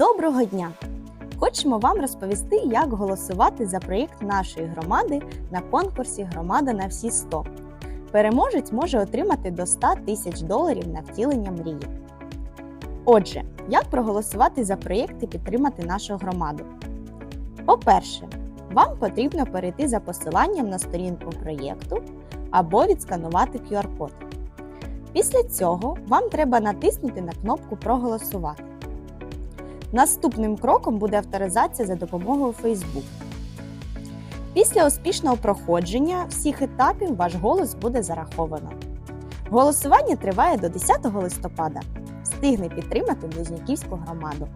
Доброго дня! Хочемо вам розповісти, як голосувати за проєкт нашої громади на конкурсі Громада на всі 100. Переможець може отримати до 100 тисяч доларів на втілення мрії. Отже, як проголосувати за проєкт і підтримати нашу громаду? По-перше, вам потрібно перейти за посиланням на сторінку проєкту або відсканувати QR-код. Після цього вам треба натиснути на кнопку Проголосувати. Наступним кроком буде авторизація за допомогою Facebook. Після успішного проходження всіх етапів ваш голос буде зараховано. Голосування триває до 10 листопада. Встигне підтримати Близняківську громаду.